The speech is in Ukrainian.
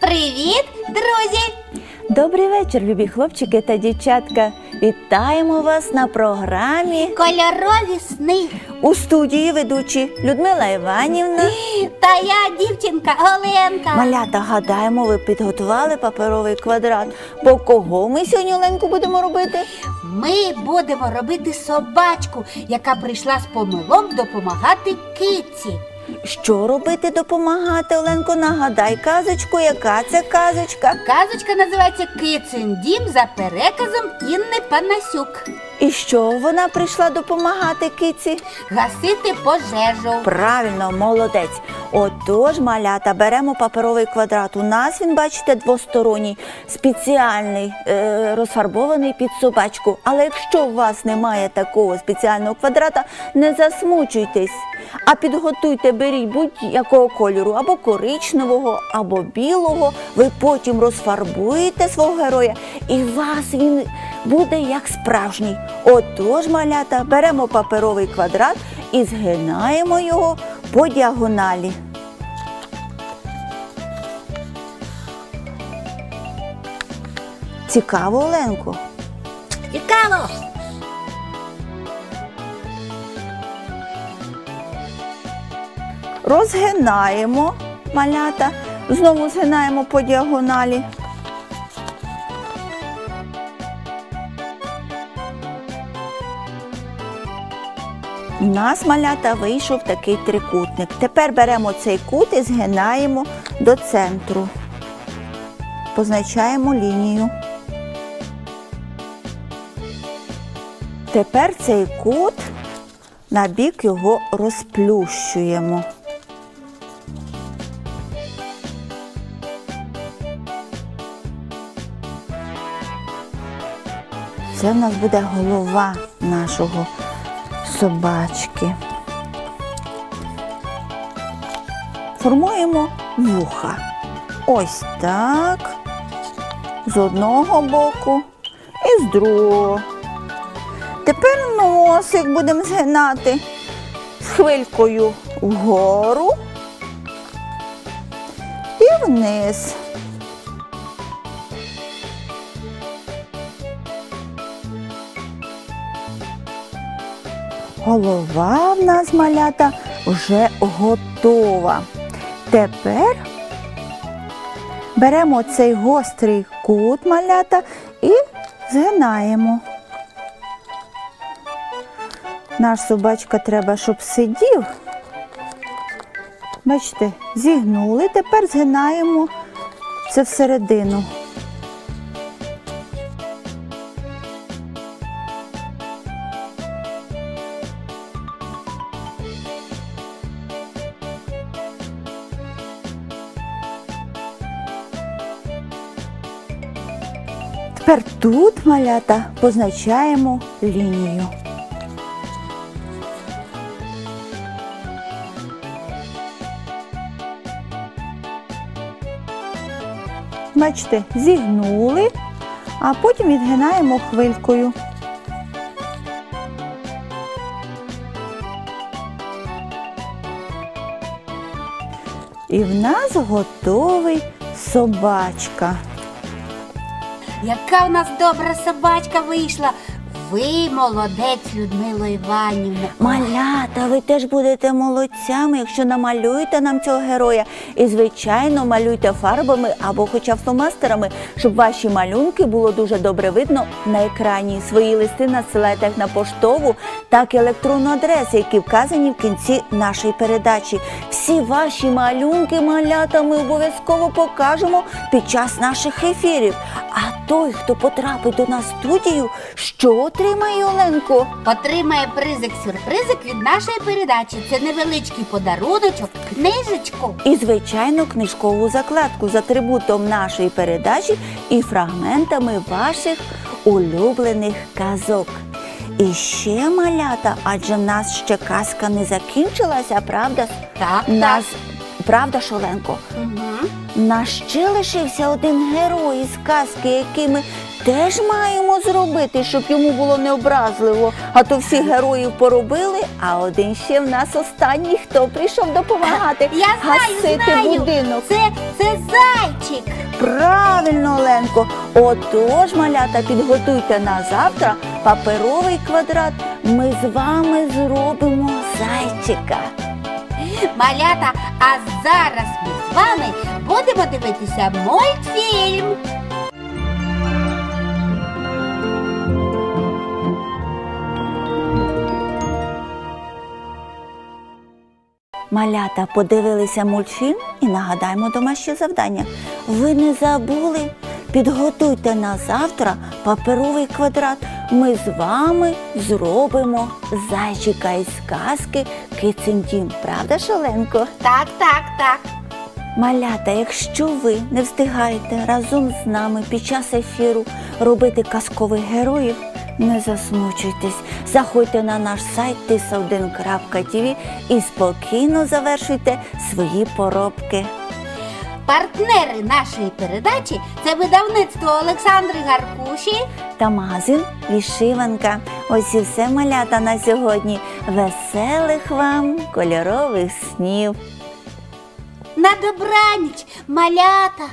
Привіт, друзі! Добрий вечір, любі хлопчики та дівчатка. Вітаємо вас на програмі Кольорові сни. у студії ведучі Людмила Іванівна. Та я дівчинка Оленка. Малята, гадаємо, ви підготували паперовий квадрат. Бо кого ми сьогодні Оленку будемо робити? Ми будемо робити собачку, яка прийшла з помилом допомагати киці. Що робити, допомагати, Оленко? Нагадай казочку, яка це казочка? Казочка називається Кицин дім за переказом Інни Панасюк. І що вона прийшла допомагати киці? Гасити пожежу. Правильно, молодець. Отож, малята, беремо паперовий квадрат. У нас він, бачите, двосторонній, спеціальний, е, розфарбований під собачку. Але якщо у вас немає такого спеціального квадрата, не засмучуйтесь, а підготуйте, беріть будь-якого кольору, або коричневого, або білого. Ви потім розфарбуєте свого героя, і вас він буде як справжній. Отож, малята, беремо паперовий квадрат і згинаємо його по діагоналі. Цікаво, Оленко. Цікаво! Розгинаємо малята, знову згинаємо по діагоналі. У нас малята вийшов такий трикутник. Тепер беремо цей кут і згинаємо до центру. Позначаємо лінію. Тепер цей кут на бік його розплющуємо. Це в нас буде голова нашого собачки. Формуємо вуха. Ось так. З одного боку і з другого. Тепер носик будемо згинати хвилькою вгору і вниз. Голова в нас малята вже готова. Тепер беремо цей гострий кут малята і згинаємо. Наш собачка треба, щоб сидів. Бачите, зігнули, тепер згинаємо це всередину. Тепер тут малята позначаємо лінію. Бачите, зігнули, а потім відгинаємо хвилькою. І в нас готовий собачка. Яка в нас добра собачка вийшла. Ви молодець, Людмило Іванівна. Малята, ви теж будете молодцями, якщо намалюєте нам цього героя. І, звичайно, малюйте фарбами або хоча б фломастерами, щоб ваші малюнки було дуже добре видно на екрані. Свої листи надсилайте як на поштову, так і електронну адресу, які вказані в кінці нашої передачі. Всі ваші малюнки, малята, ми обов'язково покажемо під час наших ефірів. А той, хто потрапить до нас в студію, що отримає Оленко? Отримає призик-сюрпризик від нашої передачі. Це невеличкий подаруночок, книжечку. І, звичайно, книжкову закладку з атрибутом нашої передачі і фрагментами ваших улюблених казок. І ще малята, адже в нас ще казка не закінчилася, правда? Так, Нас, правда, Шоленко? Угу. Нас ще лишився один герой із казки, який ми теж маємо зробити, щоб йому було необразливо. А то всі героїв поробили, а один ще в нас останній, хто прийшов допомагати Я знаю, гасити знаю. будинок. Це, це зайчик. Правильно, Оленко. Отож, малята, підготуйте на завтра паперовий квадрат. Ми з вами зробимо зайчика. Малята, а зараз ми з вами будемо дивитися мультфільм. Малята подивилися мультфільм і нагадаємо домашнє завдання. Ви не забули? Підготуйте на завтра паперовий квадрат. Ми з вами зробимо зайчика із казки Кицин дім. Правда, Шаленко? Так, так, так. Малята, якщо ви не встигаєте разом з нами під час ефіру робити казкових героїв, не засмучуйтесь. Заходьте на наш сайт tisa1.tv і спокійно завершуйте свої поробки. Партнери нашої передачі це видавництво Олександри Гаркуші. Та магазин Вішиванка. Ось і все малята на сьогодні. Веселих вам кольорових снів! На добраніч, малята.